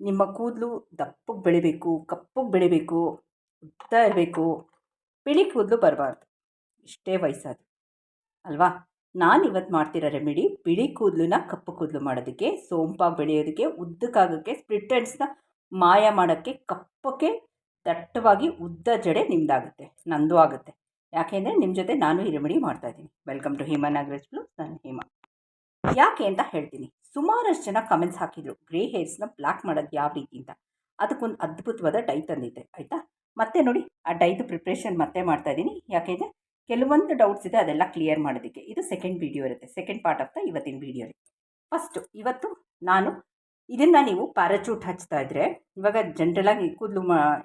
ನಿಮ್ಮ ಕೂದಲು ದಪ್ಪಗೆ ಬೆಳಿಬೇಕು ಕಪ್ಪಗೆ ಬೆಳಿಬೇಕು, ಉದ್ದ ಇರಬೇಕು. ಬಿಳಿ ಕೂದಲು ಬರಬಾರ್ದು. ಇಷ್ಟೇ ವಯಸ್ಸಾದ. ಅಲ್ವಾ? ನಾನು ಇವತ್ತು ಮಾಡ್ತಿರೋ ರೆಮಿಡಿ ಬಿಳಿ ಕೂದಲನ್ನ ಕಪ್ಪು ಕೂದಲು ಮಾಡೋದಕ್ಕೆ ಸೋಂಪಾಗಿ ಬೆಳೆಯೋದಕ್ಕೆ, ಉದ್ದಕ್ಕಾಗೋಕ್ಕೆ, ಸ್ಪ್ಲಿಟ್ ಮಾಯ ಮಾಡೋಕ್ಕೆ, ಕಪ್ಪಕ್ಕೆ ದಟ್ಟವಾಗಿ ಉದ್ದ ಜಡೆ ನಿಮ್ಮದಾಗುತ್ತೆ ನಂದು ಆಗುತ್ತೆ. ಯಾಕೆಂದರೆ ನಿಮ್ಮ ಜೊತೆ ನಾನು ಈ ರೆಮಿಡಿ ಮಾಡ್ತಾಯಿದ್ದೀನಿ welcome to Hema Nagaraj blue ನಾನು ಹೇಮಾ. ಯಾಕೆ ಅಂತ ಹೇಳ್ತೀನಿ. ಸುಮಾರಷ್ಟು ಜನ ಕಮೆಂಟ್ಸ್ ಹಾಕಿದ್ರು. ಗ್ರೇ ಹೇರ್ಸ್ನ ಬ್ಲ್ಯಾಕ್ ಮಾಡೋದು ಯಾವ ರೀತಿ ಅಂತ. ಅದಕ್ಕೊಂದು ಅದ್ಭುತವಾದ ಡೈ ತಂದಿದ್ದೆ, ಆಯಿತಾ? ಮತ್ತೆ ನೋಡಿ, ಆ ಡೈದು ಪ್ರಿಪ್ರೇಷನ್ ಮತ್ತೆ ಮಾಡ್ತಾ ಇದ್ದೀನಿ. ಯಾಕೆಂದರೆ ಕೆಲವೊಂದು ಡೌಟ್ಸ್ ಇದೆ, ಅದೆಲ್ಲ ಕ್ಲಿಯರ್ ಮಾಡೋದಕ್ಕೆ. ಇದು ಸೆಕೆಂಡ್ ವೀಡಿಯೋ ಇರುತ್ತೆ. ಸೆಕೆಂಡ್ ಪಾರ್ಟ್ ಆಫ್ ದ ಇವತ್ತಿನ ವೀಡಿಯೋ ಫಸ್ಟು ಇವತ್ತು ನಾನು ಇದನ್ನು ನೀವು ಪ್ಯಾರಾಚೂಟ್ ಹಚ್ತಾ ಇದ್ದರೆ ಇವಾಗ ಜನ್ರಲಾಗಿ ಕೂದಲು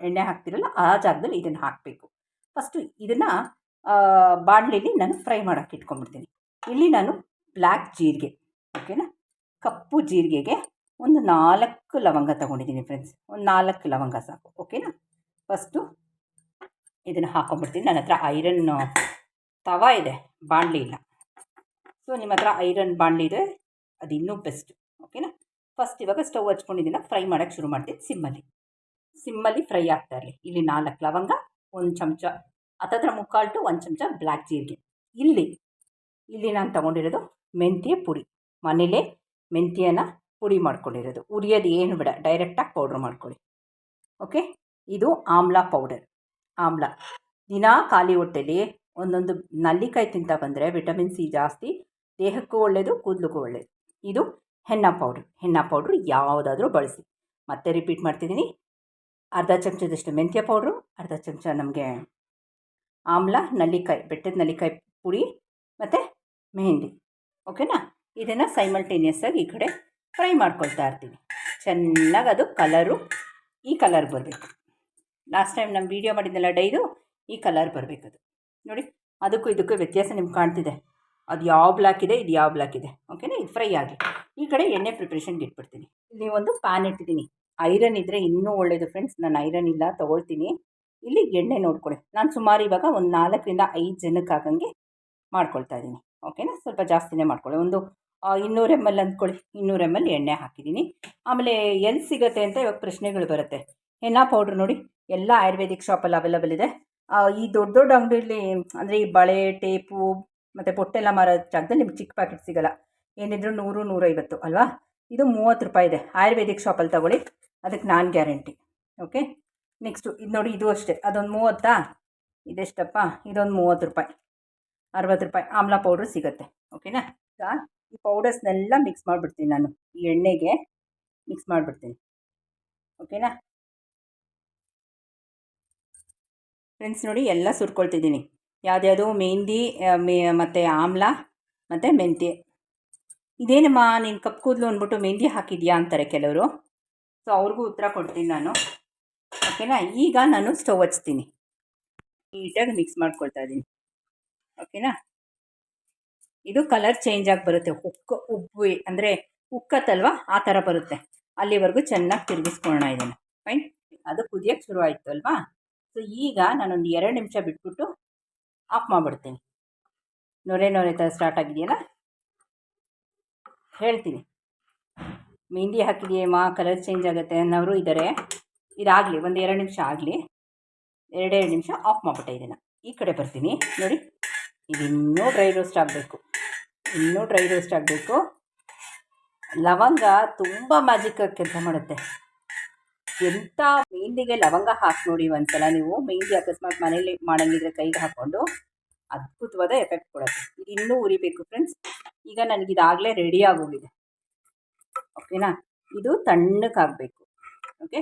ಎಣ್ಣೆ ಹಾಕ್ತಿರಲ್ಲ, ಆ ಜಾಗದಲ್ಲಿ ಇದನ್ನು ಹಾಕಬೇಕು. ಫಸ್ಟು ಇದನ್ನು ಬಾಣಲಿಲಿ ನಾನು ಫ್ರೈ ಮಾಡೋಕ್ಕೆ ಇಟ್ಕೊಂಡ್ಬಿಡ್ತೀನಿ. ಇಲ್ಲಿ ನಾನು ಬ್ಲ್ಯಾಕ್ ಜೀರಿಗೆ ಓಕೆನಾ ಕಪ್ಪು ಜೀರಿಗೆಗೆ ಒಂದು ನಾಲ್ಕು ಲವಂಗ ತಗೊಂಡಿದ್ದೀನಿ ಫ್ರೆಂಡ್ಸ್ ಒಂದು ನಾಲ್ಕು ಲವಂಗ ಸಾಕು ಓಕೆನಾ ಫಸ್ಟು ಇದನ್ನು ಹಾಕೊಂಡ್ಬಿಡ್ತೀನಿ. ನನ್ನ ಹತ್ರ ಐರನ್ ತವ ಇದೆ, ಬಾಣಲಿ ಇಲ್ಲ. ಸೊ ನಿಮ್ಮ ಹತ್ರ ಐರನ್ ಬಾಣಲಿ ಇದೆ, ಅದು ಇನ್ನೂ ಬೆಸ್ಟ್ ಓಕೆನಾ ಫಸ್ಟ್ ಇವಾಗ ಸ್ಟವ್ ಹಚ್ಕೊಂಡಿದ್ದೀನ ಫ್ರೈ ಮಾಡೋಕ್ಕೆ ಶುರು ಮಾಡ್ತೀನಿ. ಸಿಮ್ಮಲ್ಲಿ ಸಿಮ್ಮಲ್ಲಿ ಫ್ರೈ ಆಗ್ತಾ ಇರಲಿ. ಇಲ್ಲಿ ನಾಲ್ಕು ಲವಂಗ, ಒಂದು ಚಮಚ ಹತ್ತತ್ರ ಮುಕ್ಕಾಲು ಟು ಒಂದು ಚಮಚ ಬ್ಲ್ಯಾಕ್ ಜೀರಿಗೆ. ಇಲ್ಲಿ ಇಲ್ಲಿ ನಾನು ತೊಗೊಂಡಿರೋದು ಮೆಂತ್ಯ ಪುಡಿ. ಮನೇಲೇ ಮೆಂತ್ಯನ ಪುಡಿ ಮಾಡ್ಕೊಂಡಿರೋದು. ಉರಿಯೋದು ಏನು ಬೇಡ ಡೈರೆಕ್ಟಾಗಿ ಪೌಡ್ರ್ ಮಾಡ್ಕೊಳ್ಳಿ. ಓಕೆ ಇದು ಆಮ್ಲ ಪೌಡರ್ ಆಮ್ಲ. ದಿನಾ ಖಾಲಿ ಹೊಟ್ಟೆಲಿ ಒಂದೊಂದು ನಲ್ಲಿಕಾಯಿ ತಿಂತ ಬಂದರೆ ವಿಟಮಿನ್ ಸಿ ಜಾಸ್ತಿ, ದೇಹಕ್ಕೂ ಒಳ್ಳೆಯದು ಕೂದಲಿಗೂ ಒಳ್ಳೆಯದು ಇದು ಹೆಣ್ಣ ಪೌಡ್ರ್ ಹೆನ್ನ ಪೌಡ್ರ್ ಯಾವುದಾದ್ರೂ ಬಳಸಿ. ಮತ್ತೆ ರಿಪೀಟ್ ಮಾಡ್ತಿದ್ದೀನಿ. ಅರ್ಧ ಚಮಚದಷ್ಟು ಮೆಂತ್ಯ ಪೌಡ್ರು ಅರ್ಧ ಚಮಚ ನಮಗೆ ಆಮ್ಲ, ನಲ್ಲಿಕಾಯಿ, ಬೆಟ್ಟದ ನಲ್ಲಿಕಾಯಿ ಪುಡಿ ಮತ್ತು ಮೆಹಂದಿ. ಓಕೆನಾ ಇದನ್ನು ಸೈಮಲ್ಟೇನಿಯಸ್ಸಾಗಿ ಈ ಕಡೆ ಫ್ರೈ ಮಾಡ್ಕೊಳ್ತಾ ಇರ್ತೀನಿ. ಚೆನ್ನಾಗಿ ಅದು ಕಲರು ಈ ಕಲರ್ ಬರಬೇಕು. ಲಾಸ್ಟ್ ಟೈಮ್ ನಮ್ಮ ವೀಡಿಯೋ ಮಾಡಿದ್ದೆಲ್ಲ ಡೈದು ಈ ಕಲರ್ ಬರಬೇಕು ಅದು. ನೋಡಿ, ಅದಕ್ಕೂ ಇದಕ್ಕೂ ವ್ಯತ್ಯಾಸ ನಿಮ್ಗೆ ಕಾಣ್ತಿದೆ. ಅದು ಯಾವ ಬ್ಲ್ಯಾಕ್ ಇದೆ, ಇದು ಯಾವ ಬ್ಲ್ಯಾಕ್ ಇದೆ. ಓಕೆನಾ ಇದು ಫ್ರೈ ಆಗಲಿ ಈ ಕಡೆ ಎಣ್ಣೆ ಪ್ರಿಪ್ರೇಷನ್ಗೆ ಇಟ್ಬಿಡ್ತೀನಿ. ಇಲ್ಲಿ ಒಂದು ಪ್ಯಾನ್ ಇಟ್ಟಿದ್ದೀನಿ. ಐರನ್ ಇದ್ದರೆ ಇನ್ನೂ ಒಳ್ಳೆಯದು ಫ್ರೆಂಡ್ಸ್ ನಾನು ಐರನ್ ಇಲ್ಲ, ತೊಗೊಳ್ತೀನಿ. ಇಲ್ಲಿ ಎಣ್ಣೆ ನೋಡ್ಕೊಳ್ಳಿ. ನಾನು ಸುಮಾರು ಇವಾಗ ಒಂದು ನಾಲ್ಕರಿಂದ ಐದು ಜನಕ್ಕೆ ಆಗಂಗೆ ಮಾಡ್ಕೊಳ್ತಾ ಇದ್ದೀನಿ. ಓಕೆನಾ ಸ್ವಲ್ಪ ಜಾಸ್ತಿನೇ ಮಾಡ್ಕೊಳ್ಳಿ. ಒಂದು ಇನ್ನೂರು ಎಂ ಎಲ್ ಅಂದ್ಕೊಳ್ಳಿ. ಇನ್ನೂರು ಎಂ ಎಲ್ ಎಣ್ಣೆ ಹಾಕಿದ್ದೀನಿ. ಆಮೇಲೆ ಎಲ್ಲಿ ಸಿಗುತ್ತೆ ಅಂತ ಇವಾಗ ಪ್ರಶ್ನೆಗಳು ಬರುತ್ತೆ. ಎಣ್ಣೆ ಪೌಡ್ರ್ ನೋಡಿ. ಎಲ್ಲ ಆಯುರ್ವೇದಿಕ್ ಶಾಪಲ್ಲಿ ಅವೈಲಬಲ್ ಇದೆ. ಈ ದೊಡ್ಡ ದೊಡ್ಡ ಅಂಗಡಿಯಲ್ಲಿ ಅಂದರೆ ಈ ಬಳೆ, ಟೇಪು ಮತ್ತು ಪೊಟ್ಟೆಲ್ಲ ಮಾರೋ ಜಾಗದಲ್ಲಿ ನಿಮ್ಗೆ ಚಿಕ್ಕ ಪ್ಯಾಕೆಟ್ ಸಿಗೋಲ್ಲ. ಏನಿದ್ರು ನೂರು, ನೂರೈವತ್ತು ಅಲ್ವಾ? ಇದು ಮೂವತ್ತು ರೂಪಾಯಿ ಇದೆ. ಆಯುರ್ವೇದಿಕ್ ಶಾಪಲ್ಲಿ ತಗೊಳ್ಳಿ. ಅದಕ್ಕೆ ನಾನು ಗ್ಯಾರಂಟಿ. ಓಕೆ? ನೆಕ್ಸ್ಟು ಇದು ನೋಡಿ, ಇದು ಅಷ್ಟೇ. ಅದೊಂದು ಮೂವತ್ತಾ? ಇದೆಷ್ಟಪ್ಪ? ಇದೊಂದು ಮೂವತ್ತು ರೂಪಾಯಿ. ಅರವತ್ತು ರೂಪಾಯಿ. ಆಮ್ಲ ಪೌಡ್ರ್ ಸಿಗುತ್ತೆ. ಓಕೆನಾ? ಈಗ ಈ ಪೌಡರ್ಸ್ನೆಲ್ಲ ಮಿಕ್ಸ್ ಮಾಡಿಬಿಡ್ತೀನಿ ನಾನು, ಈ ಎಣ್ಣೆಗೆ ಮಿಕ್ಸ್ ಮಾಡಿಬಿಡ್ತೀನಿ. ಓಕೆನಾ ಫ್ರೆಂಡ್ಸ್ ನೋಡಿ ಎಲ್ಲ ಸುರ್ಕೊಳ್ತಿದ್ದೀನಿ. ಯಾವುದ್ಯಾವುದು ಮೆಹಂದಿ ಮೇ, ಮತ್ತು ಆಮ್ಲ, ಮತ್ತು ಮೆಂತ್ಯ. ಇದೇನಮ್ಮ ನೀನು ಕಪ್ ಕೂದಲು ಅಂದ್ಬಿಟ್ಟು ಮೆಹಂದಿ ಹಾಕಿದ್ಯಾ ಅಂತಾರೆ ಕೆಲವರು. ಸೊ ಅವ್ರಿಗೂ ಉತ್ತರ ಕೊಡ್ತೀನಿ ನಾನು. ಓಕೆನಾ ಈಗ ನಾನು ಸ್ಟವ್ ಹಚ್ತೀನಿ. ನೀಟಾಗಿ ಮಿಕ್ಸ್ ಮಾಡ್ಕೊಳ್ತಾ ಇದ್ದೀನಿ. ಓಕೆನಾ ಇದು ಕಲರ್ ಚೇಂಜ್ ಆಗಿ ಬರುತ್ತೆ. ಉಕ್ಕ, ಉಬ್ಬಿ, ಅಂದರೆ ಉಕ್ಕತ್ತಲ್ವ? ಆ ಥರ ಬರುತ್ತೆ. ಅಲ್ಲಿವರೆಗೂ ಚೆನ್ನಾಗಿ ತಿರುಗಿಸ್ಕೊಳ್ಳೋಣ ಇದನ್ನು. ಫೈನ್ ಅದು ಕುದಿಯೋಕ್ಕೆ ಶುರು ಆಯಿತು ಅಲ್ವಾ? ಸೊ ಈಗ ನಾನೊಂದು ಎರಡು ನಿಮಿಷ ಬಿಟ್ಬಿಟ್ಟು ಆಫ್ ಮಾಡಿಬಿಡ್ತೀನಿ. ನೊರೆ ನೊರೆ ಥರ ಸ್ಟಾರ್ಟ್ ಆಗಿದೆಯಲ್ಲ? ಹೇಳ್ತೀನಿ. ಮೆಹಂದಿ ಹಾಕಿದೆಯಮ್ಮ ಕಲರ್ ಚೇಂಜ್ ಆಗುತ್ತೆ ಅನ್ನೋರು ಇದ್ದಾರೆ ಇದಾಗಲಿ, ಒಂದು ಎರಡು ನಿಮಿಷ ಆಗಲಿ. ಎರಡೆರಡು ನಿಮಿಷ ಆಫ್ ಮಾಡಿಬಿಟ್ಟೆ ಇದನ್ನು. ಈ ಕಡೆ ಬರ್ತೀನಿ. ನೋಡಿ ಇದಿನ್ನೂ ಡ್ರೈ ರೋಸ್ಟ್ ಆಗಬೇಕು. ಇನ್ನೂ ಡ್ರೈ ರೋಸ್ಟ್ ಆಗಬೇಕು. ಲವಂಗ ತುಂಬ ಮ್ಯಾಜಿಕ್ ಕೆಲಸ ಮಾಡುತ್ತೆ. ಎಂಥ ಮೆಹಂದಿಗೆ ಲವಂಗ ಹಾಕಿ ನೋಡಿ ಒಂದ್ಸಲ ನೀವು. ಮೆಹಂದಿ ಅಕಸ್ಮಾತ್ ಮನೇಲಿ ಮಾಡಂಗಿದ್ರೆ ಕೈಗೆ ಹಾಕ್ಕೊಂಡು ಅದ್ಭುತವಾದ ಎಫೆಕ್ಟ್ ಕೊಡುತ್ತೆ. ಇದು ಇನ್ನೂ ಉರಿಬೇಕು ಫ್ರೆಂಡ್ಸ್ ಈಗ ನನಗಿದಾಗಲೇ ರೆಡಿ ಆಗೋಗಿದೆ ಓಕೆನಾ ಇದು ತಣ್ಣಕ್ಕಾಗಬೇಕು ಓಕೆ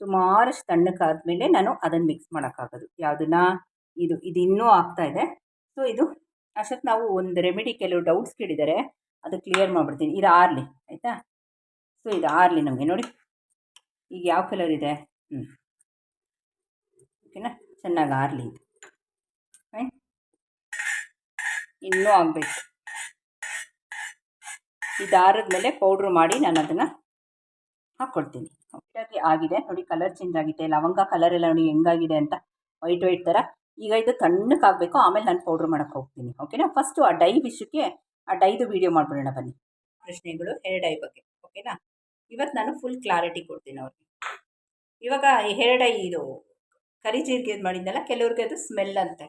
ಸುಮಾರಷ್ಟು ತಣ್ಣಕ್ಕಾದ್ಮೇಲೆ ನಾನು ಅದನ್ನು ಮಿಕ್ಸ್ ಮಾಡೋಕ್ಕಾಗೋದು ಯಾವುದನ್ನ? ಇದು ಇದು ಇನ್ನೂ ಆಗ್ತಾ ಇದೆ. ಸೊ ಇದು ಅಷ್ಟೊತ್ತು ನಾವು ಒಂದು ರೆಮಿಡಿ ಕೆಲವು ಡೌಟ್ಸ್ ಕೇಳಿದ್ದಾರೆ ಅದು ಕ್ಲಿಯರ್ ಮಾಡಿಬಿಡ್ತೀನಿ. ಇದು ಆರ್ಲಿ, ಆಯಿತಾ? ಸೊ ಇದು ಆರ್ಲಿ ನಮಗೆ, ನೋಡಿ. ಈಗ ಯಾವ ಕಲರ್ ಇದೆ? ಹ್ಞೂ ಓಕೆನಾ? ಚೆನ್ನಾಗಿ ಆರಲಿ ಇದು. ಇನ್ನೂ ಆಗಬೇಕು. ಇದು ಆರಿದ್ಮೇಲೆ ಪೌಡ್ರು ಮಾಡಿ ನಾನು ಅದನ್ನು ಹಾಕ್ಕೊಡ್ತೀನಿ ಆಗಿದೆ. ನೋಡಿ ಕಲರ್ ಚೇಂಜ್ ಆಗಿದೆ. ಲವಂಗ ಕಲರ್ ಎಲ್ಲ ನೋಡಿ ಹೆಂಗಾಗಿದೆ ಅಂತ ವೈಟ್ ವೈಟ್ ಥರ ಈಗ ಇದು ತಣ್ಣಕ್ಕಾಗಬೇಕು ಆಮೇಲೆ ನಾನು ಪೌಡ್ರ್ ಮಾಡೋಕ್ಕೆ ಹೋಗ್ತೀನಿ ಓಕೆನಾ ಫಸ್ಟು ಆ ಡೈ ವಿಷಯಕ್ಕೆ ಆ ಡೈದು ವೀಡಿಯೋ ಮಾಡ್ಬಿಡೋಣ ಬನ್ನಿ. ಪ್ರಶ್ನೆಗಳು ಹೇರ್ ಡೈ ಬಗ್ಗೆ ಓಕೆನಾ ಇವತ್ತು ನಾನು ಫುಲ್ ಕ್ಲಾರಿಟಿ ಕೊಡ್ತೀನಿ ಅವ್ರಿಗೆ. ಇವಾಗ ಹೇರ್ ಡೈ ಇದು ಕರಿ ಜೀರಿಗೆ ಇದು ಮಾಡಿದ್ದಲ್ಲ ಕೆಲವ್ರಿಗೆ ಅದು ಸ್ಮೆಲ್ ಅಂತೆ.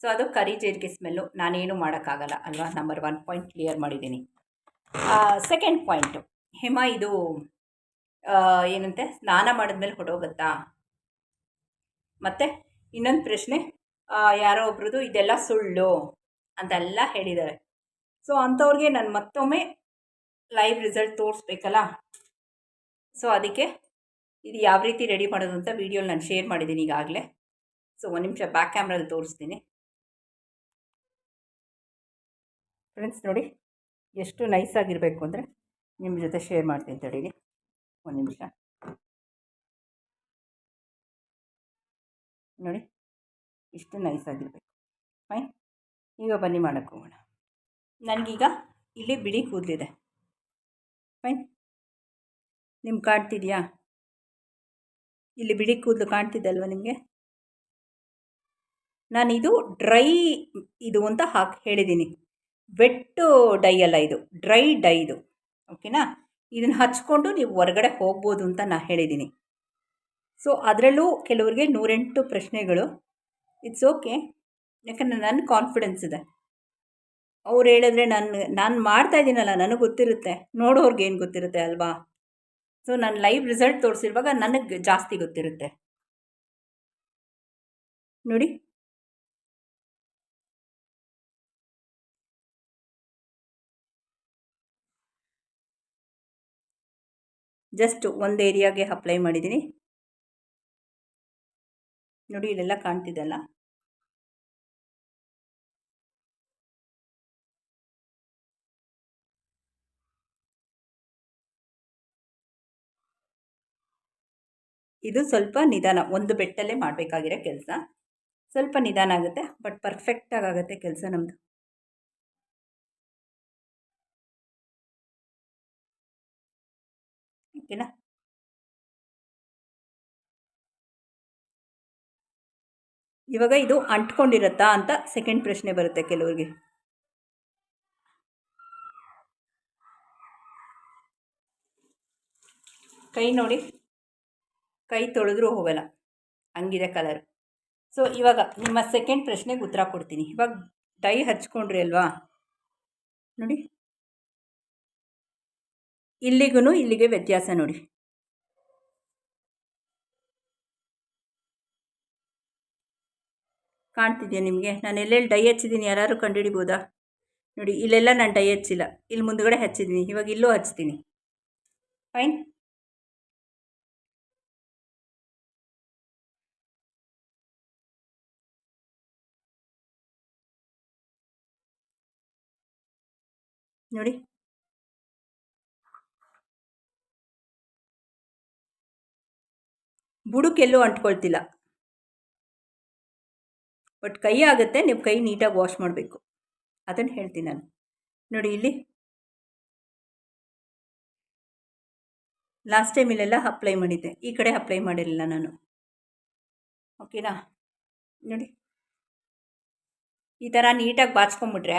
ಸೊ ಅದು ಕರಿ ಜೀರಿಗೆ ಸ್ಮೆಲ್ಲು ನಾನೇನು ಮಾಡೋಕ್ಕಾಗಲ್ಲ, ಅಲ್ವಾ? ನಂಬರ್ ಒನ್ ಪಾಯಿಂಟ್ ಕ್ಲಿಯರ್ ಮಾಡಿದ್ದೀನಿ. ಸೆಕೆಂಡ್ ಪಾಯಿಂಟು ಹಿಮ ಇದು ಏನಂತೆ? ಸ್ನಾನ ಮಾಡಿದ್ಮೇಲೆ ಹೊಟ್ಟೋಗುತ್ತಾ ಮತ್ತು? ಇನ್ನೊಂದು ಪ್ರಶ್ನೆ ಯಾರೋ ಒಬ್ರದ್ದು ಇದೆಲ್ಲ ಸುಳ್ಳು ಅಂತೆಲ್ಲ ಹೇಳಿದ್ದಾರೆ. ಸೊ ಅಂಥವ್ರಿಗೆ ನಾನು ಮತ್ತೊಮ್ಮೆ ಲೈವ್ ರಿಸಲ್ಟ್ ತೋರಿಸ್ಬೇಕಲ್ಲ? ಸೊ ಅದಕ್ಕೆ ಇದು ಯಾವ ರೀತಿ ರೆಡಿ ಮಾಡೋದು ಅಂತ ವೀಡಿಯೋಲಿ ನಾನು ಶೇರ್ ಮಾಡಿದ್ದೀನಿ ಈಗಾಗಲೇ. ಸೊ ಒಂದು ನಿಮಿಷ ಬ್ಯಾಕ್ ಕ್ಯಾಮ್ರಲ್ಲಿ ತೋರಿಸ್ತೀನಿ. ಫ್ರೆಂಡ್ಸ್ ನೋಡಿ, ಎಷ್ಟು ನೈಸಾಗಿರಬೇಕು ಅಂದರೆ ನಿಮ್ಮ ಜೊತೆ ಶೇರ್ ಮಾಡ್ತೀನಿ ತಡೀರಿ ಒಂದು ನಿಮಿಷ. ನೋಡಿ, ಇಷ್ಟು ನೈಸಾಗಿರಬೇಕು ಫೈನ್ ಈಗ ಬನ್ನಿ ಮಾಡೋಕ್ಕೆ ಹೋಗೋಣ. ನನಗೀಗ ಇಲ್ಲಿ ಬಿಳಿ ಕೂದಲಿದೆ. ಫೈನ್ ನಿಮ್ಗೆ ಕಾಣ್ತಿದೆಯಾ? ಇಲ್ಲಿ ಬಿಳಿ ಕೂದಲು ಕಾಣ್ತಿದ್ದಲ್ವ ನಿಮಗೆ? ನಾನಿದು ಡ್ರೈ ಇದು ಅಂತ ಹಾಕಿ ಹೇಳಿದ್ದೀನಿ ವೆಟ್ಟು ಡೈ ಅಲ್ಲ ಇದು, ಡ್ರೈ ಡೈ ಇದು. ಓಕೆನಾ? ಇದನ್ನು ಹಚ್ಕೊಂಡು ನೀವು ಹೊರಗಡೆ ಹೋಗ್ಬೋದು ಅಂತ ನಾನು ಹೇಳಿದ್ದೀನಿ ಸೊ ಅದರಲ್ಲೂ ಕೆಲವರಿಗೆ ನೂರೆಂಟು ಪ್ರಶ್ನೆಗಳು. ಇಟ್ಸ್ ಓಕೆ ಯಾಕಂದರೆ ನನ್ನ ಕಾನ್ಫಿಡೆನ್ಸ್ ಇದೆ. ಅವ್ರು ಹೇಳಿದ್ರೆ ನಾನು ನಾನು ಮಾಡ್ತಾ ಇದ್ದೀನಲ್ಲ, ನನಗೆ ಗೊತ್ತಿರುತ್ತೆ. ನೋಡೋರ್ಗೆ ಏನು ಗೊತ್ತಿರುತ್ತೆ ಅಲ್ವಾ? ಸೊ ನಾನು ಲೈವ್ ರಿಸಲ್ಟ್ ತೋರಿಸಿರುವಾಗ ನನಗೆ ಜಾಸ್ತಿ ಗೊತ್ತಿರುತ್ತೆ. ನೋಡಿ. ಜಸ್ಟ್ ಒಂದು ಏರಿಯಾಗೆ ಅಪ್ಲೈ ಮಾಡಿದ್ದೀನಿ ನೋಡಿ, ಇಲ್ಲೆಲ್ಲ ಕಾಣ್ತಿದೆಯಲ್ಲ? ಇದು ಸ್ವಲ್ಪ ನಿಧಾನ, ಒಂದು ಬೆಟ್ಟಲ್ಲೇ ಮಾಡಬೇಕಾಗಿರೋ ಕೆಲಸ. ಸ್ವಲ್ಪ ನಿಧಾನ ಆಗುತ್ತೆ, ಬಟ್ ಪರ್ಫೆಕ್ಟಾಗಿ ಆಗುತ್ತೆ ಕೆಲಸ ನಮ್ಮದು ಓಕೆನಾ? ಇವಾಗ ಇದು ಅಂಟ್ಕೊಂಡಿರತ್ತಾ ಅಂತ ಸೆಕೆಂಡ್ ಪ್ರಶ್ನೆ ಬರುತ್ತೆ ಕೆಲವ್ರಿಗೆ. ಕೈ ನೋಡಿ. ಕೈ ತೊಳೆದ್ರೂ ಹೋಗಲ್ಲ. ಹಂಗಿದೆ ಕಲರ್ ಸೊ ಇವಾಗ ನಿಮ್ಮ ಸೆಕೆಂಡ್ ಪ್ರಶ್ನೆಗೆ ಉತ್ತರ ಕೊಡ್ತೀನಿ. ಇವಾಗ ಡೈ ಹಚ್ಕೊಂಡ್ರಿ ಅಲ್ವಾ? ನೋಡಿ. ಇಲ್ಲಿಗೂ ಇಲ್ಲಿಗೆ ವ್ಯತ್ಯಾಸ ನೋಡಿ. ಕಾಣ್ತಿದೆಯಾ ನಿಮಗೆ? ನಾನು ಎಲ್ಲೆಲ್ಲಿ ಡೈ ಹಚ್ಚಿದ್ದೀನಿ ಯಾರು ಕಂಡುಹಿಡಿಬೋದಾ? ನೋಡಿ, ಇಲ್ಲೆಲ್ಲ ನಾನು ಡೈ ಹಚ್ಚಿಲ್ಲ. ಇಲ್ಲಿ ಮುಂದುಗಡೆ ಹಚ್ಚಿದ್ದೀನಿ ಇವಾಗ ಇಲ್ಲೂ ಹಚ್ತೀನಿ. ಫೈನ್ ನೋಡಿ. ಬುಡುಕೆಲ್ಲೂ ಅಂಟ್ಕೊಳ್ತಿಲ್ಲ. ಬಟ್ ಕೈ ಆಗುತ್ತೆ ನೀವು ಕೈ ನೀಟಾಗಿ ವಾಶ್ ಮಾಡಬೇಕು. ಅದನ್ನು ಹೇಳ್ತೀನಿ ನಾನು. ನೋಡಿ ಇಲ್ಲಿ. ಲಾಸ್ಟ್ ಟೈಮ್ ಇಲ್ಲೆಲ್ಲ ಅಪ್ಲೈ ಮಾಡಿದ್ದೆ. ಈ ಕಡೆ ಅಪ್ಲೈ ಮಾಡಿರಲಿಲ್ಲ ನಾನು. ಓಕೆನಾ? ನೋಡಿ. ಈ ಥರ ನೀಟಾಗಿ ಬಾಚ್ಕೊಂಬಿಟ್ರೆ,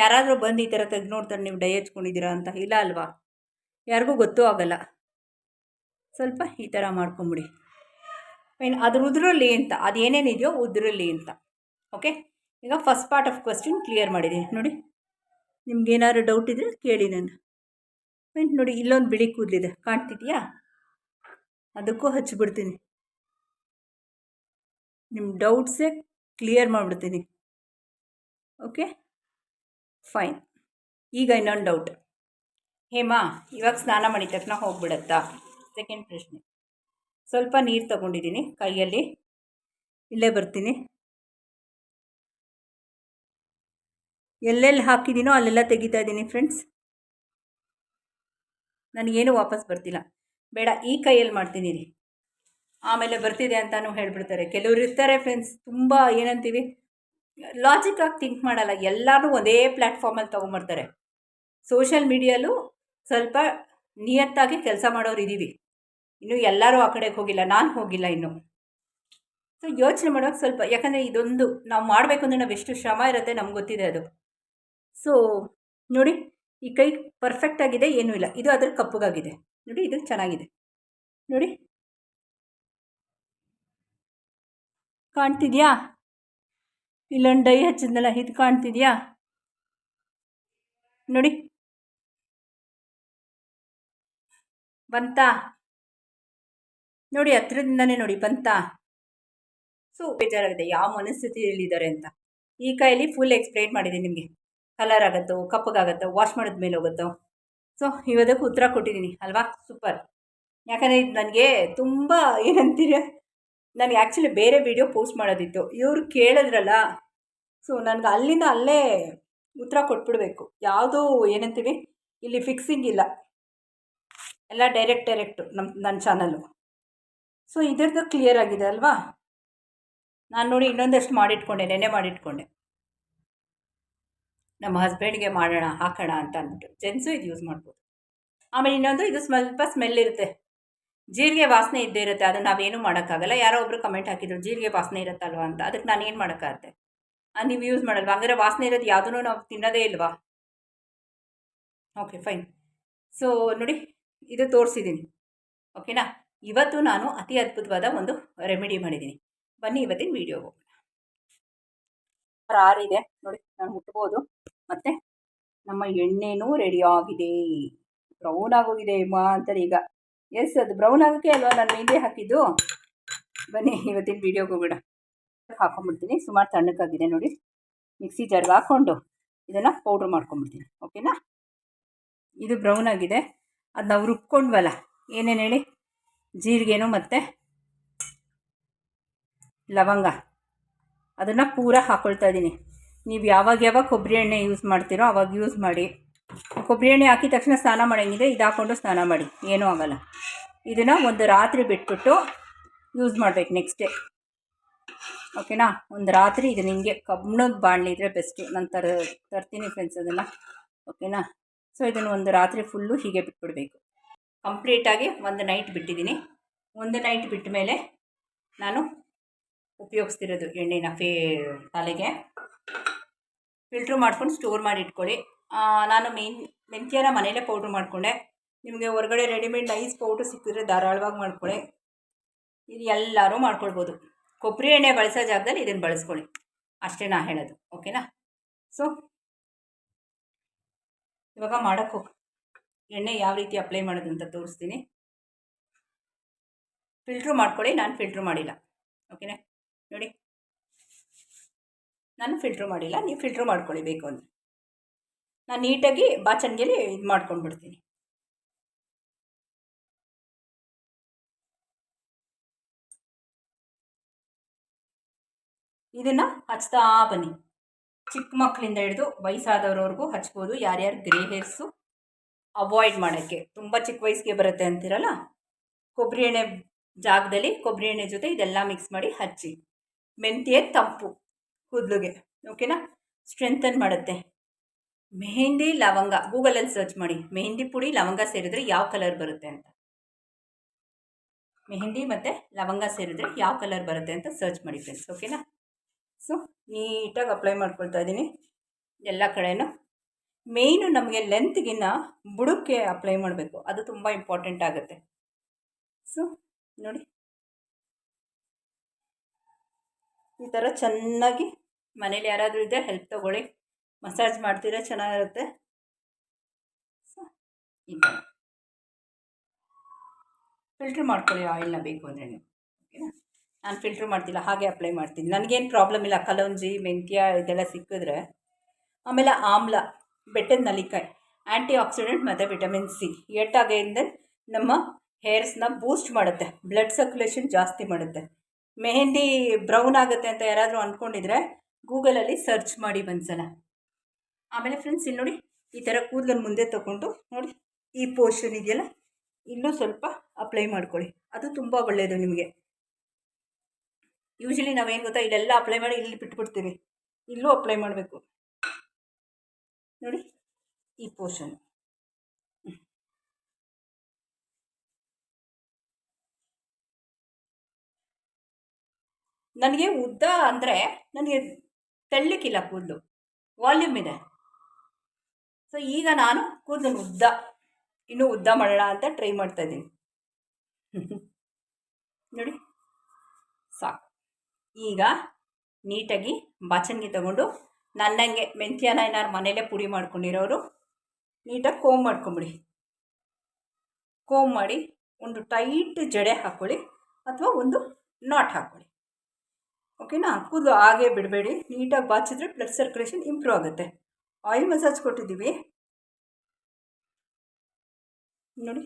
ಯಾರಾದರೂ ಬಂದು ಈ ಥರ ತೆಗೆದು ನೋಡ್ತಾರೆ, ನೀವು ಡೈ ಹಚ್ಕೊಂಡಿದ್ದೀರಾ ಅಂತ. ಇಲ್ಲ ಅಲ್ವಾ? ಯಾರಿಗೂ ಗೊತ್ತೂ ಆಗಲ್ಲ. ಸ್ವಲ್ಪ ಈ ಥರ ಮಾಡ್ಕೊಂಬಿಡಿ. ಮೀನ್ ಅದ್ರ ಉದುರಲ್ಲಿ ಅಂತ ಅದೇನೇನಿದೆಯೋ ಉದುರಲ್ಲಿ ಅಂತ ಓಕೆ ಈಗ first part of question clear ಮಾಡಿದ್ದೀನಿ ನೋಡಿ. ನಿಮ್ಗೇನಾದ್ರು ಡೌಟ್ ಇದ್ದರೆ ಕೇಳಿ ನಾನು. ನೋಡಿ, ಇಲ್ಲೊಂದು ಬಿಳಿ ಕೂದಲಿದೆ. ಕಾಣ್ತಿದೆಯಾ? ಅದಕ್ಕೂ ಹಚ್ಚಿಬಿಡ್ತೀನಿ. ನಿಮ್ಮ ಡೌಟ್ಸೇ ಕ್ಲಿಯರ್ ಮಾಡಿಬಿಡ್ತೀನಿ. ಓಕೆ ಫೈನ್ ಈಗ ಇನ್ನೊಂದು ಡೌಟ್ ಹೇಮಾ, ಇವಾಗ ಸ್ನಾನ ಮಾಡಿದ ತಕ್ಷಣ ಹೋಗ್ಬಿಡತ್ತಾ? ಸೆಕೆಂಡ್ ಪ್ರಶ್ನೆ. ಸ್ವಲ್ಪ ನೀರು ತಗೊಂಡಿದ್ದೀನಿ ಕೈಯಲ್ಲಿ. ಇಲ್ಲೇ ಬರ್ತೀನಿ. ಎಲ್ಲೆಲ್ಲಿ ಹಾಕಿದ್ದೀನೋ ಅಲ್ಲೆಲ್ಲ ತೆಗಿತಾ ಇದ್ದೀನಿ ಫ್ರೆಂಡ್ಸ್ ನನಗೇನು ವಾಪಸ್ ಬರ್ತಿಲ್ಲ. ಬೇಡ, ಈ ಕೈಯಲ್ಲಿ ಮಾಡ್ತೀನಿ ರೀ. ಆಮೇಲೆ ಬರ್ತಿದೆ ಅಂತಲೂ ಹೇಳ್ಬಿಡ್ತಾರೆ. ಕೆಲವ್ರು ಇರ್ತಾರೆ ಫ್ರೆಂಡ್ಸ್ ತುಂಬ ಏನಂತೀವಿ ಲಾಜಿಕಾಗಿ ಥಿಂಕ್ ಮಾಡಲ್ಲ. ಎಲ್ಲರೂ ಒಂದೇ ಪ್ಲ್ಯಾಟ್ಫಾರ್ಮಲ್ಲಿ ತೊಗೊಂಬರ್ತಾರೆ. ಸೋಷಿಯಲ್ ಮೀಡಿಯಲ್ಲೂ ಸ್ವಲ್ಪ ನಿಯತ್ತಾಗಿ ಕೆಲಸ ಮಾಡೋರು ಇದ್ದೀವಿ ಇನ್ನು ಎಲ್ಲರೂ ಆ ಕಡೆಗೆ ಹೋಗಿಲ್ಲ, ನಾನು ಹೋಗಿಲ್ಲ ಇನ್ನು. ಸೊ ಯೋಚನೆ ಮಾಡೋಕೆ ಸ್ವಲ್ಪ, ಯಾಕಂದರೆ ಇದೊಂದು, ನಾವು ಮಾಡಬೇಕು ಅಂದರೆ ನಾವು ಎಷ್ಟು ಶ್ರಮ ಇರುತ್ತೆ ನಮ್ಗೆ ಗೊತ್ತಿದೆ ಅದು. ಸೊ ನೋಡಿ, ಈ ಕೈ ಪರ್ಫೆಕ್ಟ್ ಆಗಿದೆ, ಏನೂ ಇಲ್ಲ. ಇದು ಅದ್ರ ಕಪ್ಪಗಾಗಿದೆ. ನೋಡಿ, ಇದು ಚೆನ್ನಾಗಿದೆ. ನೋಡಿ. ಕಾಣ್ತಿದ್ಯಾ? ಇಲ್ಲೊಂದು ಡೈ ಹಚ್ಚಿದ್ನಲ್ಲ, ಇದು ಕಾಣ್ತಿದ್ಯಾ? ನೋಡಿ. ಬಂತಾ? ನೋಡಿ, ಹತ್ರದಿಂದನೇ ನೋಡಿ, ಬಂತಾ? ಸೊ, ಬೇಜಾರಾಗಿದೆ, ಯಾವ ಮನಸ್ಥಿತಿಯಲ್ಲಿದ್ದಾರೆ ಅಂತ. ಈ ಕೈಯಲ್ಲಿ ಫುಲ್ ಎಕ್ಸ್ಪ್ಲೈನ್ ಮಾಡಿದೆ ನಿಮಗೆ. ಕಲರ್ ಆಗುತ್ತೋ ಕಪ್ಪಗಾಗುತ್ತೋ ವಾಶ್ ಮಾಡಿದ ಮೇಲೆ ಹೋಗುತ್ತೋ. ಸೊ ಇವತ್ತಕ್ಕೆ ಉತ್ತರ ಕೊಟ್ಟಿದ್ದೀನಿ ಅಲ್ವಾ? ಸೂಪರ್ ಯಾಕಂದರೆ ಇದು ನನಗೆ ತುಂಬ ಏನಂತೀರ? ನನಗೆ ಆ್ಯಕ್ಚುಲಿ ಬೇರೆ ವಿಡಿಯೋ ಪೋಸ್ಟ್ ಮಾಡೋದಿತ್ತು. ಇವರು ಕೇಳಿದ್ರಲ್ಲ ಸೊ ನನಗೆ ಅಲ್ಲಿಂದ ಅಲ್ಲೇ ಉತ್ತರ ಕೊಟ್ಬಿಡ್ಬೇಕು. ಯಾವುದೂ ಏನಂತೀವಿ? ಇಲ್ಲಿ ಫಿಕ್ಸಿಂಗ್ ಇಲ್ಲ. ಎಲ್ಲ ಡೈರೆಕ್ಟ್ ಡೈರೆಕ್ಟು ನಮ್ಮ ನನ್ನ ಚಾನಲ್ಲು ಸೊ ಇದರದ್ದು ಕ್ಲಿಯರ್ ಆಗಿದೆ, ಅಲ್ವಾ? ನಾನು ನೋಡಿ ಇನ್ನೊಂದಷ್ಟು ಮಾಡಿಟ್ಕೊಂಡೆ ನೆನೆ ಮಾಡಿಟ್ಕೊಂಡೆ. ನಮ್ಮ ಹಸ್ಬೆಂಡ್ಗೆ ಮಾಡೋಣ, ಹಾಕೋಣ ಅಂತ ಅಂದ್ಬಿಟ್ಟು. ಜೆನ್ಸು ಇದು ಯೂಸ್ ಮಾಡ್ಬೋದು. ಆಮೇಲೆ ಇನ್ನೊಂದು, ಇದು ಸ್ವಲ್ಪ ಸ್ಮೆಲ್ ಇರುತ್ತೆ. ಜೀರಿಗೆ ವಾಸನೆ ಇದ್ದೇ ಇರುತ್ತೆ, ಅದನ್ನು ನಾವೇನು ಮಾಡೋಕ್ಕಾಗಲ್ಲ. ಯಾರೋ ಒಬ್ಬರು ಕಮೆಂಟ್ ಹಾಕಿದ್ರು, ಜೀರಿಗೆ ವಾಸನೆ ಇರುತ್ತಲ್ವ? ಅಂತ. ಅದಕ್ಕೆ ನಾನು ಏನು ಮಾಡೋಕ್ಕಾಗತ್ತೆ? ನೀವು ಯೂಸ್ ಮಾಡಲ್ವಾ? ಹಂಗಾರೆ ವಾಸನೆ ಇರೋದು ಯಾವುದೂ ನಾವು ತಿನ್ನೋದೇ ಇಲ್ವಾ? ಓಕೆ ಫೈನ್ ಸೊ ನೋಡಿ, ಇದು ತೋರಿಸಿದ್ದೀನಿ ಓಕೆನಾ ಇವತ್ತು ನಾನು ಅತಿ ಅದ್ಭುತವಾದ ಒಂದು ರೆಮಿಡಿ ಮಾಡಿದ್ದೀನಿ ಬನ್ನಿ ಇವತ್ತಿನ ವೀಡಿಯೋ ಆರಿದೆ ನೋಡಿ, ನಾನು ಮುಟ್ಬೋದು. ಮತ್ತೆ ನಮ್ಮ ಎಣ್ಣೆನೂ ರೆಡಿ ಆಗಿದೆ. ಬ್ರೌನ್ ಆಗೋಗಿದೆ, ಮಾ ಅಂತಾರೆ ಈಗ. ಎಸ್ ಅದು ಬ್ರೌನ್ ಆಗೋಕ್ಕೆ ಅಲ್ವಾ ನಾನು ಮೆಹಂದಿ ಹಾಕಿದ್ದು? ಬನ್ನಿ, ಇವತ್ತಿನ ವೀಡಿಯೋಗೆ ಹೋಗೋಣ ಹಾಕೊಂಡ್ಬಿಡ್ತೀನಿ. ಸುಮಾರು ತಣ್ಣಕ್ಕಾಗಿದೆ ನೋಡಿ. ಮಿಕ್ಸಿ ಜಾರ್ಗೆ ಹಾಕ್ಕೊಂಡು ಇದನ್ನು ಪೌಡ್ರ್ ಮಾಡ್ಕೊಂಬಿಡ್ತೀನಿ ಓಕೆನಾ ಇದು ಬ್ರೌನ್ ಆಗಿದೆ. ಅದು ನಾವು ರುಬ್ಕೊಂಡ್ವಲ್ಲ, ಏನೇನು ಹೇಳಿ? ಜೀರಿಗೆನೂ ಮತ್ತು ಲವಂಗ. ಅದನ್ನು ಪೂರ ಹಾಕ್ಕೊಳ್ತಾ ಇದ್ದೀನಿ ನೀವು ಯಾವಾಗ ಯಾವಾಗ ಕೊಬ್ಬರಿ ಎಣ್ಣೆ ಯೂಸ್ ಮಾಡ್ತೀರೋ ಅವಾಗ ಯೂಸ್ ಮಾಡಿ. ಕೊಬ್ಬರಿ ಎಣ್ಣೆ ಹಾಕಿದ ತಕ್ಷಣ ಸ್ನಾನ ಮಾಡೋಂಗಿದೆ, ಇದು ಹಾಕ್ಕೊಂಡು ಸ್ನಾನ ಮಾಡಿ. ಏನೂ ಆಗೋಲ್ಲ. ಇದನ್ನು ಒಂದು ರಾತ್ರಿ ಬಿಟ್ಬಿಟ್ಟು ಯೂಸ್ ಮಾಡಬೇಕು ನೆಕ್ಸ್ಟ್ ಡೇ ಓಕೆನಾ ಒಂದು ರಾತ್ರಿ ಇದು ನಿಮಗೆ ಕಬ್ಬಿಣದ ಬಾಣಲಿ ಇದ್ದರೆ ಬೆಸ್ಟು ನಾನು ತರ, ತರ್ತೀನಿ ಫ್ರೆಂಡ್ಸ್ ಅದನ್ನು. ಓಕೆನಾ ಸೊ ಇದನ್ನು ಒಂದು ರಾತ್ರಿ ಫುಲ್ಲು ಹೀಗೆ ಬಿಟ್ಬಿಡಬೇಕು. ಕಂಪ್ಲೀಟಾಗಿ ಒಂದು ನೈಟ್ ಬಿಟ್ಟಿದ್ದೀನಿ ಒಂದು ನೈಟ್ ಬಿಟ್ಟ ಮೇಲೆ ನಾನು ಉಪಯೋಗಿಸ್ತಿರೋದು ಎಣ್ಣೆನ ಫೇ, ತಲೆಗೆ. ಫಿಲ್ಟ್ರ್ ಮಾಡ್ಕೊಂಡು ಸ್ಟೋರ್ ಮಾಡಿ ಇಟ್ಕೊಳ್ಳಿ ನಾನು ಮೇನ್, ಮೆಂತ್ಯನ ಮನೆಯಲ್ಲೇ ಪೌಡ್ರ್ ಮಾಡಿಕೊಂಡೆ. ನಿಮಗೆ ಹೊರಗಡೆ ರೆಡಿಮೇಡ್ ನೈಸ್ ಪೌಡ್ರ್ ಸಿಕ್ಕಿದ್ರೆ ಧಾರಾಳವಾಗಿ ಮಾಡ್ಕೊಳ್ಳಿ. ಇದು ಎಲ್ಲರೂ ಮಾಡ್ಕೊಳ್ಬೋದು. ಕೊಬ್ಬರಿ ಎಣ್ಣೆ ಬಳಸೋ ಜಾಗದಲ್ಲಿ ಇದನ್ನು ಬಳಸ್ಕೊಳ್ಳಿ. ಅಷ್ಟೇ ನಾ ಹೇಳೋದು, ಓಕೆನಾ? ಸೊ ಇವಾಗ ಮಾಡೋಕ್ಕೆ ಹೋಗಿ. ಎಣ್ಣೆ ಯಾವ ರೀತಿ ಅಪ್ಲೈ ಮಾಡೋದು ಅಂತ ತೋರಿಸ್ತೀನಿ. ಫಿಲ್ಟ್ರು ಮಾಡ್ಕೊಳ್ಳಿ, ನಾನು ಫಿಲ್ಟ್ರು ಮಾಡಿಲ್ಲ. ಓಕೆನಾ? ನೋಡಿ. ನಾನು ಫಿಲ್ಟ್ರ್ ಮಾಡಿಲ್ಲ, ನೀವು ಫಿಲ್ಟ್ರ್ ಮಾಡ್ಕೊಳ್ಳಿ ಬೇಕು ಅಂದರೆ ನಾನು ನೀಟಾಗಿ ಬಾಚಣಿಗೆಲಿ ಇದು ಮಾಡ್ಕೊಂಡು ಬಿಡ್ತೀನಿ ಇದನ್ನು ಹಚ್ತಾ ಬನ್ನಿ. ಚಿಕ್ಕ ಮಕ್ಕಳಿಂದ ಹಿಡಿದು ವಯಸ್ಸಾದವ್ರವ್ರಿಗೂ ಹಚ್ಬೋದು, ಯಾರ್ಯಾರು ಗ್ರೇ ಹೇರ್ಸು ಅವಾಯ್ಡ್ ಮಾಡೋಕ್ಕೆ. ತುಂಬ ಚಿಕ್ಕ ವಯಸ್ಸಿಗೆ ಬರುತ್ತೆ ಅಂತೀರಲ್ಲ? ಕೊಬ್ಬರಿ ಎಣ್ಣೆ ಜಾಗದಲ್ಲಿ ಕೊಬ್ಬರಿ ಎಣ್ಣೆ ಜೊತೆ ಇದೆಲ್ಲ ಮಿಕ್ಸ್ ಮಾಡಿ ಹಚ್ಚಿ. ಮೆಂತ್ಯ ತಂಪು ಕೂದಲುಗೆ ಓಕೆನಾ ಸ್ಟ್ರೆಂಥನ್ ಮಾಡುತ್ತೆ. ಮೆಹಂದಿ, ಲವಂಗ, ಗೂಗಲಲ್ಲಿ ಸರ್ಚ್ ಮಾಡಿ. ಮೆಹಂದಿ ಪುಡಿ, ಲವಂಗ ಸೇರಿದ್ರೆ ಯಾವ ಕಲರ್ ಬರುತ್ತೆ ಅಂತ. ಮೆಹಂದಿ ಮತ್ತು ಲವಂಗ ಸೇರಿದ್ರೆ ಯಾವ ಕಲರ್ ಬರುತ್ತೆ ಅಂತ ಸರ್ಚ್ ಮಾಡಿ ಫ್ರೆಂಡ್ಸ್ ಓಕೆನಾ ಸೊ ನೀಟಾಗಿ ಅಪ್ಲೈ ಮಾಡ್ಕೊಳ್ತಾ ಇದ್ದೀನಿ ಎಲ್ಲ ಕಡೆಯೂ ಮೇಯ್ನು ನಮಗೆ ಲೆಂತ್ಗಿನ್ನ ಬುಡಕ್ಕೆ ಅಪ್ಲೈ ಮಾಡಬೇಕು. ಅದು ತುಂಬ ಇಂಪಾರ್ಟೆಂಟ್ ಆಗುತ್ತೆ. ಸೊ ನೋಡಿ. ಈ ಥರ ಚೆನ್ನಾಗಿ ಮನೇಲಿ ಯಾರಾದರೂ ಇದ್ದರೆ ಹೆಲ್ಪ್ ತೊಗೊಳ್ಳಿ. ಮಸಾಜ್ ಮಾಡ್ತೀರಾ ಚೆನ್ನಾಗಿರುತ್ತೆ. ಈ ಥರ ಫಿಲ್ಟ್ರ್ ಮಾಡ್ಕೊಳ್ಳಿ ಆಯಿಲ್ನ ಬೇಕು ಅಂದರೆ ನೀವು. ಓಕೆನಾ ನಾನು ಫಿಲ್ಟ್ರ್ ಮಾಡ್ತಿಲ್ಲ, ಹಾಗೆ ಅಪ್ಲೈ ಮಾಡ್ತೀನಿ. ನನಗೇನು ಪ್ರಾಬ್ಲಮ್ ಇಲ್ಲ, ಕಲೋಂಜಿ, ಮೆಂತ್ಯ ಇದೆಲ್ಲ ಸಿಕ್ಕಿದ್ರೆ. ಆಮೇಲೆ ಆಮ್ಲ, ಬೆಟ್ಟದ ನಲಿಕಾಯಿ ಆ್ಯಂಟಿ ಆಕ್ಸಿಡೆಂಟ್ ಮತ್ತು ವಿಟಮಿನ್ ಸಿ ಏಟಾಗೆಯಿಂದ ನಮ್ಮ ಹೇರ್ಸ್ನ ಬೂಸ್ಟ್ ಮಾಡುತ್ತೆ. ಬ್ಲಡ್ ಸರ್ಕ್ಯುಲೇಷನ್ ಜಾಸ್ತಿ ಮಾಡುತ್ತೆ. ಮೆಹಂದಿ ಬ್ರೌನ್ ಆಗುತ್ತೆ ಅಂತ ಯಾರಾದರೂ ಅಂದ್ಕೊಂಡಿದ್ರೆ ಗೂಗಲಲ್ಲಿ ಸರ್ಚ್ ಮಾಡಿ ಒಂದ್ಸಲ. ಆಮೇಲೆ ಫ್ರೆಂಡ್ಸ್ ಇಲ್ಲಿ ನೋಡಿ, ಈ ಥರ ಕೂದಲನ್ನು ಮುಂದೆ ತಗೊಂಡು ನೋಡಿ, ಈ ಪೋರ್ಷನ್ ಇದೆಯಲ್ಲ, ಇನ್ನೂ ಸ್ವಲ್ಪ ಅಪ್ಲೈ ಮಾಡ್ಕೊಳ್ಳಿ. ಅದು ತುಂಬ ಒಳ್ಳೆಯದು ನಿಮಗೆ. ಯೂಶಲಿ ನಾವೇನು ಗೊತ್ತಾ ಇಲ್ಲೆಲ್ಲ ಅಪ್ಲೈ ಮಾಡಿ ಇಲ್ಲಿ ಬಿಟ್ಬಿಡ್ತೀವಿ. ಇಲ್ಲೂ ಅಪ್ಲೈ ಮಾಡಬೇಕು. ನೋಡಿ, ಈ ಪೋರ್ಷನ್ ನನಗೆ ಉದ್ದ ಅಂದರೆ ನನಗೆ ತೆಳ್ಳಕ್ಕಿಲ್ಲ ಕೂದಲು. ವಾಲ್ಯೂಮ್ ಇದೆ. ಸೊ ಈಗ ನಾನು ಕೂದಲು ಉದ್ದ. ಇನ್ನೂ ಉದ್ದ ಮಾಡೋಣ ಅಂತ ಟ್ರೈ ಮಾಡ್ತಾ ಇದ್ದೀನಿ. ನೋಡಿ. ಸಾಕು. ಈಗ ನೀಟಾಗಿ ಬಾಚಣಿಗೆ ತಗೊಂಡು ನನ್ನಂಗೆ ಮೆಂತ್ಯನ ಏನಾದ್ರು ಮನೇಲೇ ಪುಡಿ ಮಾಡ್ಕೊಂಡಿರೋರು, ನೀಟಾಗಿ ಕೋಮ್ ಮಾಡ್ಕೊಂಬಿಡಿ. ಕೋಮ್ ಮಾಡಿ ಒಂದು ಟೈಟ್ ಜಡೆ ಹಾಕ್ಕೊಳ್ಳಿ, ಅಥವಾ ಒಂದು ನಾಟ್ ಹಾಕ್ಕೊಳ್ಳಿ. ಓಕೆನಾ? ಕೂದಲು ಹಾಗೆ ಬಿಡಬೇಡಿ. ನೀಟಾಗಿ ಬಾಚಿದ್ರೆ ಬ್ಲಡ್ ಸರ್ಕ್ಯುಲೇಷನ್ ಇಂಪ್ರೂವ್ ಆಗುತ್ತೆ. ಆಯಿಲ್ ಮಸಾಜ್ ಕೊಟ್ಟಿದ್ದೀವಿ. ನೋಡಿ.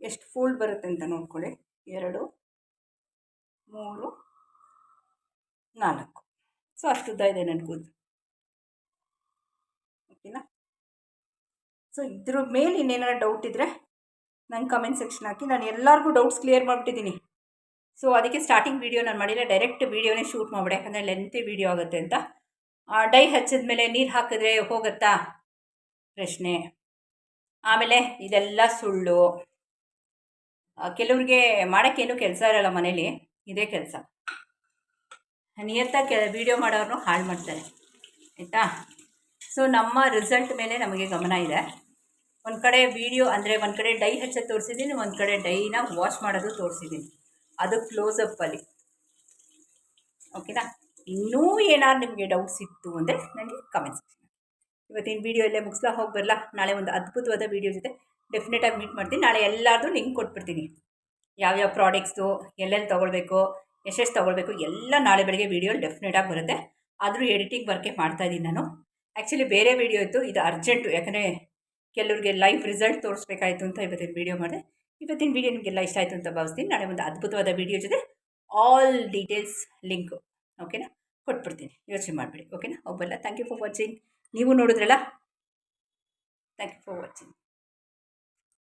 ಎಷ್ಟು ಫೋಲ್ಡ್ ಬರುತ್ತೆ ಅಂತ ನೋಡ್ಕೊಳ್ಳಿ. ಎರಡು, ಮೂರು, ನಾಲ್ಕು. ಸೊ ಅಷ್ಟು ಉದ್ದ ಇದೆ ನನ್ನ ಕೂದಲು. ಓಕೆನಾ? ಸೊ ಇದ್ರ ಮೇಲೆ ಇನ್ನೇನಾರ ಡೌಟ್ ಇದ್ದರೆ ನಂಗೆ ಕಮೆಂಟ್ ಸೆಕ್ಷನ್ ಹಾಕಿ. ನಾನು ಎಲ್ಲರಿಗೂ ಡೌಟ್ಸ್ ಕ್ಲಿಯರ್ ಮಾಡಿಬಿಟ್ಟಿದ್ದೀನಿ. ಸೊ ಅದಕ್ಕೆ ಸ್ಟಾರ್ಟಿಂಗ್ ವೀಡಿಯೋ ನಾನು ಮಾಡಿಲ್ಲ. ಡೈರೆಕ್ಟ್ ವೀಡಿಯೋನೇ ಶೂಟ್ ಮಾಡಿಬಿಡೆ. ಯಾಕಂದರೆ ಲೆಂತಿ ವೀಡಿಯೋ ಆಗುತ್ತೆ ಅಂತ. ಡೈ ಹಚ್ಚಿದ ಮೇಲೆ ನೀರು ಹಾಕಿದ್ರೆ ಹೋಗುತ್ತಾ? ಪ್ರಶ್ನೆ. ಆಮೇಲೆ ಇದೆಲ್ಲ ಸುಳ್ಳು. ಕೆಲವ್ರಿಗೆ ಮಾಡೋಕ್ಕೇನು ಕೆಲಸ ಇರಲ್ಲ ಮನೇಲಿ. ಇದೇ ಕೆಲಸ. ನಿಯತ್ತಾಗಿ ಕೆ ವೀಡಿಯೋ ಮಾಡೋರನ್ನು ಹಾಳು ಮಾಡ್ತಾರೆ. ಆಯಿತಾ? ಸೊ ನಮ್ಮ ರಿಸಲ್ಟ್ ಮೇಲೆ ನಮಗೆ ಗಮನ ಇದೆ. ಒಂದು ಕಡೆ ವೀಡಿಯೋ ಅಂದರೆ ಒಂದು ಕಡೆ ಡೈ ಹಚ್ಚೋದು ತೋರಿಸಿದ್ದೀನಿ ಒಂದು ಕಡೆ ಡೈನ ವಾಶ್ ಮಾಡೋದು ತೋರಿಸಿದ್ದೀನಿ ಅದು ಕ್ಲೋಸಪ್ಪಲ್ಲಿ ಓಕೆನಾ ಇನ್ನೂ ಏನಾದ್ರು ನಿಮಗೆ ಡೌಟ್ಸ್ ಇತ್ತು ಅಂದರೆ ನನಗೆ ಕಮೆಂಟ್ಸ್ ಇವತ್ತಿನ ವೀಡಿಯೋ ಇಲ್ಲೇ ಮುಗಿಸ್ಲಾ, ಹೋಗಿ ಬರಲ್ಲ ನಾಳೆ ಒಂದು ಅದ್ಭುತವಾದ ವೀಡಿಯೋ ಜೊತೆ ಡೆಫಿನೆಟಾಗಿ ಮೀಟ್ ಮಾಡ್ತೀನಿ. ನಾಳೆ ಎಲ್ಲರದು ಲಿಂಕ್ ಕೊಟ್ಬಿಡ್ತೀನಿ. ಯಾವ್ಯಾವ ಪ್ರಾಡಕ್ಟ್ಸು ಎಲ್ಲೆಲ್ಲಿ ತೊಗೊಳ್ಬೇಕು, ಎಷ್ಟೆಷ್ಟು ತೊಗೊಳ್ಬೇಕು, ಎಲ್ಲ ನಾಳೆ ಬೆಳಗ್ಗೆ ವೀಡಿಯೋ ಡೆಫಿನೆಟಾಗಿ ಬರುತ್ತೆ. ಆದರೂ ಎಡಿಟಿಂಗ್ ವರ್ಕೆ ಮಾಡ್ತಾಯಿದ್ದೀನಿ ನಾನು. ಆ್ಯಕ್ಚುಲಿ ಬೇರೆ ವೀಡಿಯೋ ಇತ್ತು. ಇದು ಅರ್ಜೆಂಟು ಯಾಕಂದರೆ ಕೆಲವ್ರಿಗೆ ಲೈವ್ ರಿಸಲ್ಟ್ ತೋರಿಸ್ಬೇಕಾಯ್ತು ಅಂತ ಇವತ್ತಿನ ವೀಡಿಯೋ ಮಾಡಿದೆ. ಇವತ್ತಿನ ವೀಡಿಯೋ ನಿಮಗೆಲ್ಲ ಇಷ್ಟ ಆಯಿತು ಅಂತ ಭಾವಿಸ್ತೀನಿ. ನಾಳೆ ಒಂದು ಅದ್ಭುತವಾದ ವೀಡಿಯೋ ಜೊತೆ ಆಲ್ ಡೀಟೇಲ್ಸ್ ಲಿಂಕು ಓಕೆನಾ ಕೊಟ್ಬಿಡ್ತೀನಿ. ಯೋಚನೆ ಮಾಡಿಬಿಡಿ ಓಕೆನಾ ಒಬ್ಬಲ್ಲ ಥ್ಯಾಂಕ್ ಯು ಫಾರ್ ವಾಚಿಂಗ್ ನೀವು ನೋಡಿದ್ರಲ್ಲ ಥ್ಯಾಂಕ್ ಯು ಫಾರ್ ವಾಚಿಂಗ್